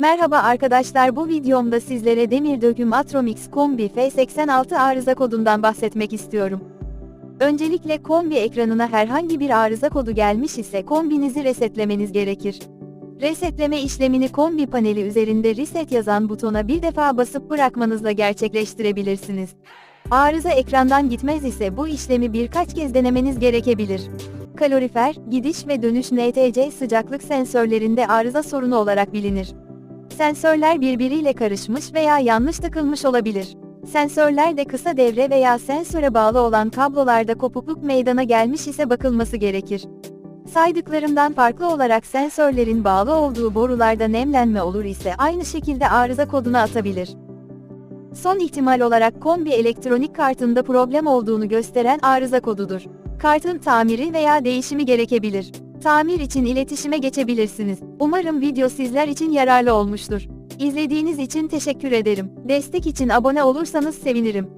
Merhaba arkadaşlar bu videomda sizlere demir döküm Atromix Kombi F86 arıza kodundan bahsetmek istiyorum. Öncelikle kombi ekranına herhangi bir arıza kodu gelmiş ise kombinizi resetlemeniz gerekir. Resetleme işlemini kombi paneli üzerinde reset yazan butona bir defa basıp bırakmanızla gerçekleştirebilirsiniz. Arıza ekrandan gitmez ise bu işlemi birkaç kez denemeniz gerekebilir. Kalorifer, gidiş ve dönüş NTC sıcaklık sensörlerinde arıza sorunu olarak bilinir. Sensörler birbiriyle karışmış veya yanlış takılmış olabilir. Sensörlerde kısa devre veya sensöre bağlı olan kablolarda kopukluk meydana gelmiş ise bakılması gerekir. Saydıklarımdan farklı olarak sensörlerin bağlı olduğu borularda nemlenme olur ise aynı şekilde arıza kodunu atabilir. Son ihtimal olarak kombi elektronik kartında problem olduğunu gösteren arıza kodudur. Kartın tamiri veya değişimi gerekebilir. Tamir için iletişime geçebilirsiniz. Umarım video sizler için yararlı olmuştur. İzlediğiniz için teşekkür ederim. Destek için abone olursanız sevinirim.